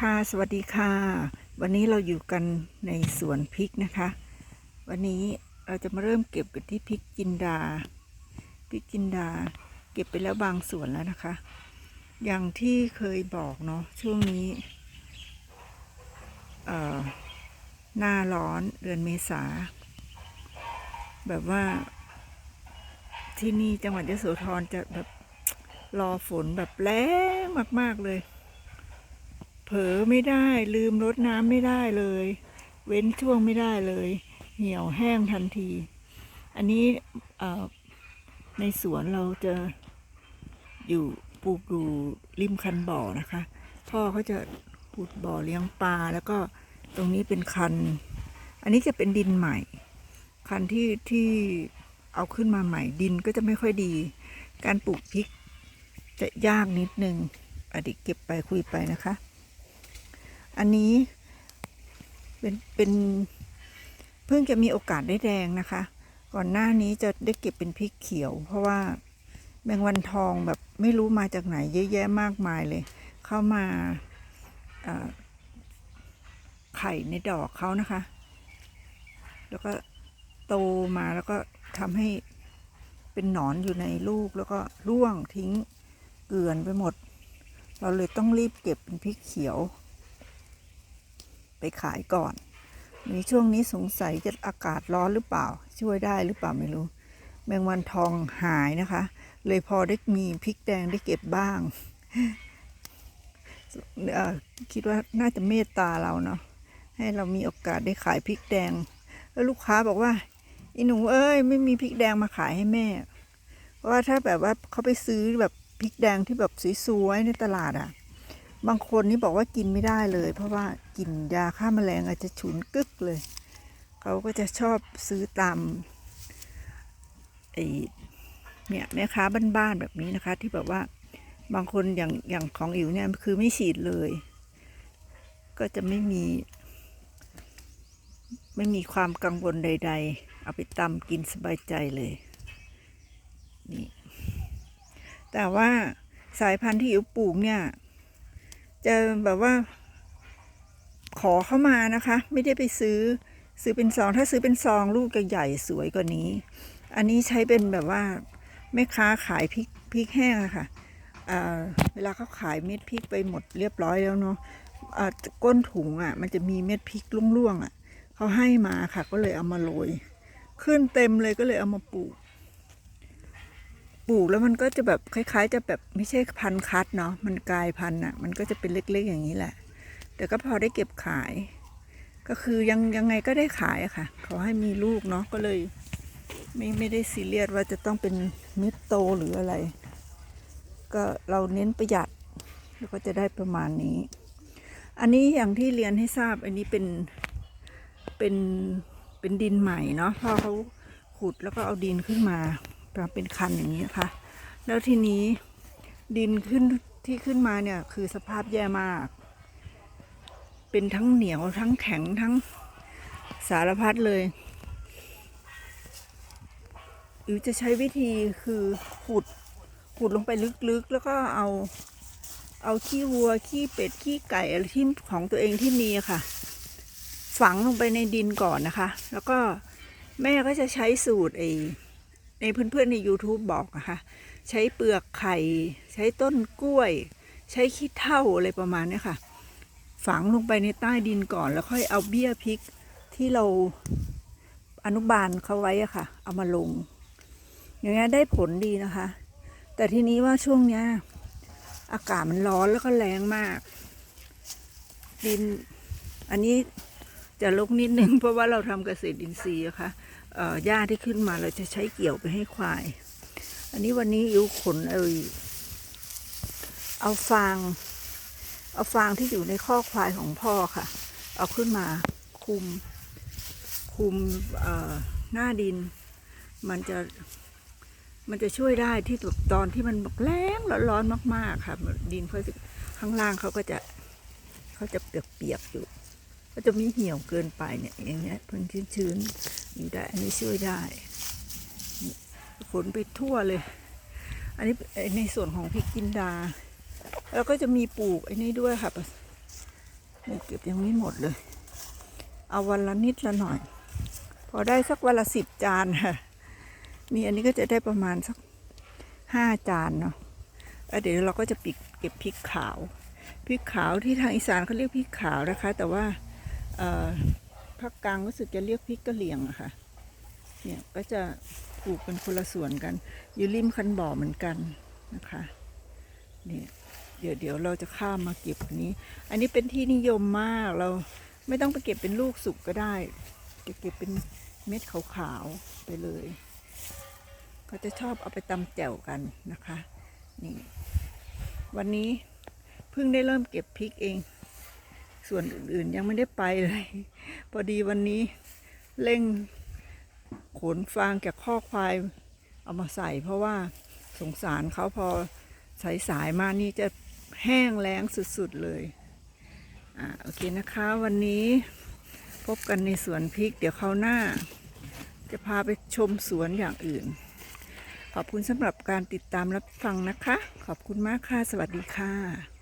ค่ะสวัสดีค่ะ วันนี้เราอยู่กันในสวนพริกนะคะ วันนี้เราจะมาเริ่มเก็บกันที่พริกจินดาพริกจินดา เก็บไปแล้วบางส่วนแล้วนะคะ อย่างที่เคยบอกเนาะช่วงนี้เอ่อหน้าร้อนเดือนเมษา แบบว่า ที่นี่จังหวัดยโสธรจะแบบรอฝนแบบแรงมาก ๆ เลย เผลอไม่ได้ลืมรดน้ำไม่ได้เลย เว้นช่วงไม่ได้เลย เหี่ยวแห้งทันที อันนี้ในสวนเราจะอยู่ปลูกอยู่ริมคันบ่อนะคะ พ่อเขาจะขุดบ่อเลี้ยงปลาแล้วก็ตรงนี้เป็นคัน อันนี้จะเป็นดินใหม่ คันที่ที่เอาขึ้นมาใหม่ดินก็จะไม่ค่อยดี การปลูกพริกจะยากนิดนึงอดีตเก็บไปคุยไปนะคะ อันนี้เป็นเป็นเพิ่งจะมีโอกาสได้แดงนะคะ ก่อนหน้านี้จะได้เก็บเป็นพริกเขียว เพราะว่าแมงวันทองแบบไม่รู้มาจากไหนเยอะแยะมากมายเลย เข้ามาไข่ในดอกเขานะคะ แล้วก็โตมาแล้วก็ทำให้เป็นหนอนอยู่ในลูกแล้วก็ร่วงทิ้งเกลื่อนไปหมด เราเลยต้องรีบเก็บเป็นพริกเขียว ไปขายก่อนในช่วงนี้สงสัยจะอากาศร้อนหรือเปล่า ช่วยได้หรือเปล่าไม่รู้ แมงวันทองหายนะคะ เลยพอได้มีพริกแดงได้เก็บบ้างเอ่อคิดว่าน่าจะเมตตาเราเนาะให้เรามีโอกาสได้ขายพริกแดง แล้วลูกค้าบอกว่าอีหนูเอ้ยไม่มีพริกแดงมาขายให้แม่ เพราะว่าถ้าแบบว่าเขาไปซื้อแบบพริกแดงที่แบบสวยๆในตลาดอะ่ะ บางคนนี่บอกว่ากินไม่ได้เลย เพราะว่ากลิ่นยาฆ่าแมลงอาจจะฉุนกึกเลย เขาก็จะชอบซื้อตามไอ้เนี่ยแม่ค้าบ้านๆแบบนี้นะคะ ที่แบบว่าบางคนอย่างอย่างของอิ๋วเนี่ยคือไม่ฉีดเลย ก็จะไม่มี ไม่มีความกังวลใด ๆ เอาไปตำกินสบายใจเลยนี่แต่ว่าสายพันธุ์ที่อิ๋วปลูกเนี่ย จะแบบว่า ขอเข้ามานะคะ ไม่ได้ไปซื้อซื้อเป็นซอง ถ้าซื้อเป็นซองลูกจะใหญ่สวยกว่านี้ อันนี้ใช้เป็นแบบว่าแม่ค้าขายพริกพริกแห้งอะค่ะอ่าเวลาเขาขายเม็ดพริกไปหมดเรียบร้อยแล้วเนาะก้นถุงอะมันจะมีเม็ดพริกร่วงๆอะเขาให้มาค่ะ ก็เลยเอามาโรยขึ้นเต็มเลยก็เลยเอามาปลูก ปลูกแล้วมันก็จะแบบคล้าย ๆ จะแบบไม่ใช่พันธุ์คัดเนาะมันกลายพันธุ์อะ มันก็จะเป็นเล็กๆอย่างนี้แหละ แต่ก็พอได้เก็บขาย ก็คือยังยังไงก็ได้ขายอะค่ะขอให้มีลูกเนาะก็เลย ไม่ไม่ได้ซีเรียสว่าจะต้องเป็นเม็ดโตหรืออะไร ก็เราเน้นประหยัดแล้วก็จะได้ประมาณนี้ อันนี้อย่างที่เรียนให้ทราบอันนี้เป็นเป็นเป็นดินใหม่เนาะพอเขาขุดแล้วก็เอาดินขึ้นมา มาเป็นคันอย่างนี้นะคะ แล้วทีนี้ดินขึ้นที่ขึ้นมาเนี่ยคือสภาพแย่มาก เป็นทั้งเหนียวทั้งแข็งทั้งสารพัดเลยหรือจะใช้วิธีคือขุดขุดลงไปลึกๆ แล้วก็เอาเอาขี้วัวขี้เป็ดขี้ไก่อะไรที่ของตัวเองที่มีค่ะ ฝังลงไปในดินก่อนนะคะ แล้วก็แม่ก็จะใช้สูตรไอ้ ในเพื่อนๆใน YouTube บอกนะคะใช้เปลือกไข่ ใช้ต้นกล้วย ใช้ขี้เถ้าอะไรประมาณนี้ค่ะ ฝังลงไปในใต้ดินก่อน แล้วค่อยเอาเบี้ยพริกที่เราอนุบาลเขาไว้อะค่ะ เอามาลง อย่างเงี้ยได้ผลดีนะคะ แต่ทีนี้ว่าช่วงเนี้ยอากาศมันร้อนแล้วก็แรงมาก ดิน อันนี้ จะลกนิดนึงเพราะว่าเราทำเกษตรอินทรีย์อะค่ะเอ่อหญ้าที่ขึ้นมาเราจะใช้เกี่ยวไปให้ควาย อันนี้วันนี้อิวขนเอยเอาฟางเอาฟางที่อยู่ในข้อควายของพ่อค่ะ เอาขึ้นมาคุมคุมหน้าดิน มันจะมันจะช่วยได้ที่ตอนที่มันแรงร้อนๆมาก ๆ ค่ะ ดินเขาะข้างล่างเขาก็จะเขาจะเปียกๆอยู่ ก็จะไม่เหี่ยวเกินไปเนี่ยอย่างเงี้ยเพิ่งชื้นๆอยู่ได้อันนี้ช่วยได้นี่ฝนไปทั่วเลย อันนี้ในส่วนของพริกจินดา แล้วก็จะมีปลูกไอ้นี่ด้วยค่ะนี่เก็บยังไม่หมดเลย เอาวันละนิดละหน่อย พอได้สักวันละสิบจานค่ะนี่อันนี้ก็จะได้ประมาณสักห้าจานเนาะเดี๋ยวเราก็จะปิดเก็บพริกขาวพริกขาวที่ทางอีสานเขาเรียกพริกขาวนะคะ แต่ว่า ภาคกลางรู้สึกจะเรียกพริกกะเหรี่ยงอะค่ะ เนี่ยก็จะปลูกเป็นคนละส่วนกัน อยู่ริมคันบ่อเหมือนกันนะคะนี่เดี๋ยวเดี๋ยวเราจะข้ามมาเก็บอันนี้ อันนี้เป็นที่นิยมมากเราไม่ต้องไปเก็บเป็นลูกสุกก็ได้จะเก็บเป็นเม็ดขาวๆไปเลยเขาจะชอบเอาไปตำแจ่วกันนะคะ นี่ วันนี้เพิ่งได้เริ่มเก็บพริกเอง ส่วนอื่นๆยังไม่ได้ไปเลย พอดีวันนี้เร่งขนฟางจากข้อควายเอามาใส่ เพราะว่าสงสารเขาพอสายสายมานี่จะแห้งแล้งสุดๆเลยอ่าโอเคนะคะวันนี้พบกันในสวนพริก เดี๋ยวเขาวหน้า จะพาไปชมสวนอย่างอื่น ขอบคุณสำหรับการติดตามรับฟังนะคะ ขอบคุณมากค่ะ สวัสดีค่ะ